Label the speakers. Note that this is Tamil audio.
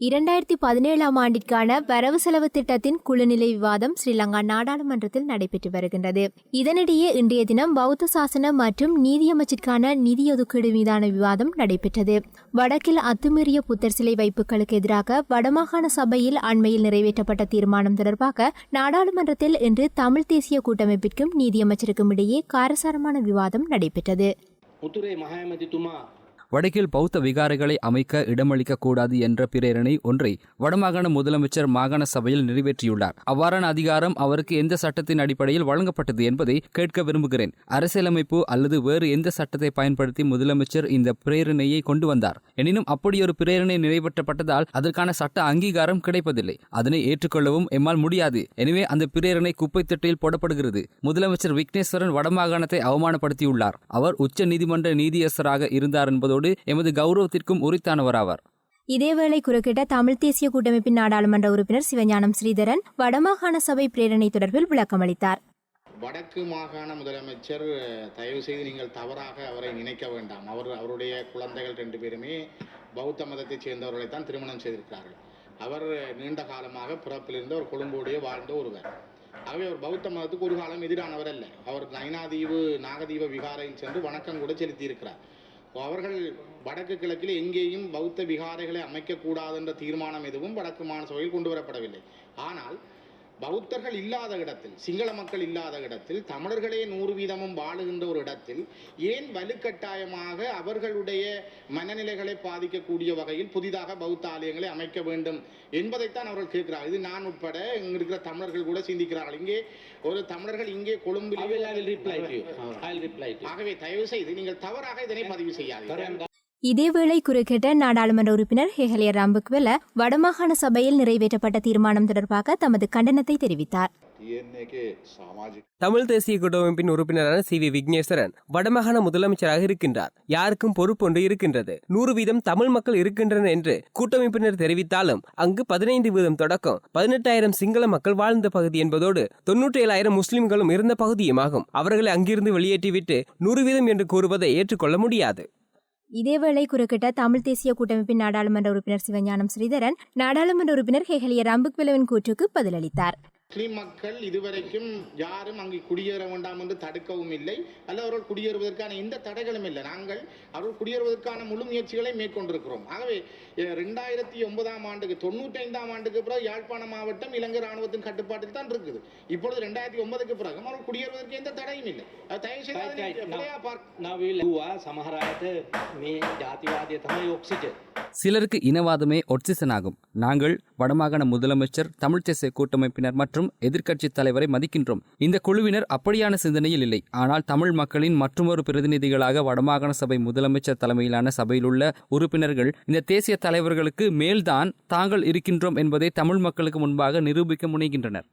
Speaker 1: இரண்டாயிரத்தி பதினேழாம் ஆண்டிற்கான வரவு செலவு திட்டத்தின் குழுநிலை விவாதம் ஸ்ரீலங்கா நாடாளுமன்றத்தில் நடைபெற்று வருகின்றது. இதனிடையே இன்றைய தினம் பௌத்த சாசன மற்றும் நீதியமைச்சிற்கான நிதி ஒதுக்கீடு மீதான விவாதம் நடைபெற்றது. வடக்கில் அத்துமீறிய புத்தர் சிலை வைப்புகளுக்கு எதிராக வடமாகாண சபையில் அண்மையில் நிறைவேற்றப்பட்ட தீர்மானம் தொடர்பாக நாடாளுமன்றத்தில் இன்று தமிழ் தேசிய கூட்டமைப்பிற்கும் நீதியமைச்சருக்கும் இடையே காரசாரமான விவாதம் நடைபெற்றது.
Speaker 2: வடக்கில் பௌத்த விகாரைகளை அமைக்க இடமளிக்க கூடாது என்ற பிரேரணை ஒன்றை வடமாகாண முதலமைச்சர் மாகாண சபையில் நிறைவேற்றியுள்ளார். அவ்வாறான அதிகாரம் அவருக்கு எந்த சட்டத்தின் அடிப்படையில் வழங்கப்பட்டது என்பதை கேட்க விரும்புகிறேன். அரசியலமைப்பு அல்லது வேறு எந்த சட்டத்தை பயன்படுத்தி முதலமைச்சர் இந்த பிரேரணையை கொண்டு வந்தார்? எனினும் அப்படியொரு பிரேரணை நிறைவேற்றப்பட்டதால் அதற்கான சட்ட அங்கீகாரம் கிடைப்பதில்லை. அதனை ஏற்றுக்கொள்ளவும் எம்மால் முடியாது. எனவே அந்த பிரேரணை குப்பை தொட்டியில் போடப்படுகிறது. முதலமைச்சர் விக்னேஸ்வரன் வடமாகாணத்தை அவமானப்படுத்தியுள்ளார். அவர் உச்ச நீதிமன்ற நீதியரசராக இருந்தார் என்பதோடு எமது கௌரவத்திற்கும் உரித்தானவராவார்.
Speaker 1: இதேவேளை குறுக்கிட்ட தமிழ் தேசிய கூட்டமைப்பின் நாடாளுமன்ற உறுப்பினர் சிவஞானம் ஸ்ரீதரன் வடமாகாண சபை பிரேரணை தொடர்பில் விளக்கமளித்தார்
Speaker 3: வடக்கு மாகாண முதலமைச்சர் தயவு செய்து நீங்கள் தவறாக அவரை நினைக்க வேண்டாம். அவர் அவருடைய குழந்தைகள் ரெண்டு பேருமே பௌத்த மதத்தைச் சேர்ந்தவர்களை தான் திருமணம் செய்திருக்கிறார்கள். அவர் நீண்ட காலமாக பிறப்பிலிருந்து அவர் கொழும்போடையே வாழ்ந்த ஒருவர். ஆகவே அவர் பௌத்த மதத்துக்கு ஒரு காலம் எதிரானவர் அல்ல. அவர் நைனாதீவு நாகதீப விகாரையில் சென்று வணக்கம் கூட செலுத்தியிருக்கிறார். அவர்கள் வடக்கு கிழக்கில் எங்கேயும் பௌத்த விகாரைகளை அமைக்கக்கூடாது என்ற தீர்மானம் எதுவும் வடக்கு மாநில கொண்டு வரப்படவில்லை. ஆனால் பௌத்தர்கள் இல்லாத இடத்தில் சிங்கள மக்கள் இல்லாத இடத்தில் தமிழர்களே நூறு வீதமும் வாழுகின்ற ஒரு இடத்தில் ஏன் வலுக்கட்டாயமாக அவர்களுடைய மனநிலைகளை பாதிக்கக்கூடிய வகையில் புதிதாக பௌத்த ஆலயங்களை அமைக்க வேண்டும் என்பதைத்தான் அவர்கள் கேட்கிறார்கள். இது நான் உட்பட இங்க இருக்கிற தமிழர்கள் கூட சிந்திக்கிறார்கள். இங்கே ஒரு தமிழர்கள் இங்கே கொழும்பில். ஆகவே தயவு செய்து நீங்கள் தவறாக இதனை பதிவு செய்யாதீர்கள்.
Speaker 1: இதேவேளை குறுக்கிட்ட நாடாளுமன்ற உறுப்பினர் ஹெஹலிய ராம்புக்வெல வடமாகாண சபையில் நிறைவேற்றப்பட்ட தீர்மானம் தொடர்பாக தமது கண்டனத்தை தெரிவித்தார்.
Speaker 4: தமிழ் தேசிய கூட்டமைப்பின் உறுப்பினரான சி வி விக்னேஸ்வரன் வடமாகாண முதலமைச்சராக இருக்கின்றார். யாருக்கும் பொறுப்பொன்று இருக்கின்றது. நூறு வீதம் தமிழ் மக்கள் இருக்கின்றனர் என்று கூட்டமைப்பினர் தெரிவித்தாலும் அங்கு பதினைந்து வீதம் தொடக்கம் பதினெட்டாயிரம் சிங்கள மக்கள் வாழ்ந்த பகுதி என்பதோடு தொன்னூற்றி ஏழாயிரம் முஸ்லிம்களும் இருந்த பகுதியுமாகும். அவர்களை அங்கிருந்து வெளியேற்றிவிட்டு நூறு வீதம் என்று கூறுவதை ஏற்றுக்கொள்ள முடியாது.
Speaker 1: இதேவேளை குறுக்கிட்ட தமிழ் தேசிய கூட்டமைப்பின் நாடாளுமன்ற உறுப்பினர் சிவஞானம் ஸ்ரீதரன் நாடாளுமன்ற உறுப்பினர் ஹெஹலிய ராம்புக்வெலவின் கூற்றுக்கு பதிலளித்தார்.
Speaker 3: முஸ்லீம் மக்கள் இதுவரைக்கும் யாரும் அங்கு குடியேற வேண்டாம் என்று தடுக்கவும் இல்லை. அல்ல அவர்கள் குடியேறுவதற்கான எந்த தடைகளும் இல்லை. நாங்கள் அவர்கள் குடியேறுவதற்கான முழு முயற்சிகளை மேற்கொண்டிருக்கிறோம். ஆகவே ரெண்டாயிரத்தி ஒன்பதாம் ஆண்டுக்கு தொண்ணூற்றி ஐந்தாம் ஆண்டுக்கு பிறகு யாழ்ப்பாண மாவட்டம் இலங்கை ராணுவத்தின் கட்டுப்பாட்டில் தான் இருக்குது. இப்பொழுது ரெண்டாயிரத்தி ஒன்பதுக்கு பிறகு அவர்கள் குடியேறுவதற்கு எந்த தடையும் இல்லை.
Speaker 2: சிலருக்கு இனவாதமே ஒட்சிசன் ஆகும். நாங்கள் வடமாகாண முதலமைச்சர் தமிழ் தேசிய கூட்டமைப்பினர் மற்றும் எதிர்க்கட்சித் தலைவரை மதிக்கின்றோம். இந்த குழுவினர் அப்படியான சிந்தனையில் இல்லை. ஆனால் தமிழ் மக்களின் மற்றுமொரு பிரதிநிதிகளாக வடமாகாண சபை முதலமைச்சர் தலைமையிலான சபையிலுள்ள உறுப்பினர்கள் இந்த தேசிய தலைவர்களுக்கு மேல்தான் தாங்கள் இருக்கின்றோம் என்பதை தமிழ் மக்களுக்கு முன்பாக நிரூபிக்க முனைகின்றனர்.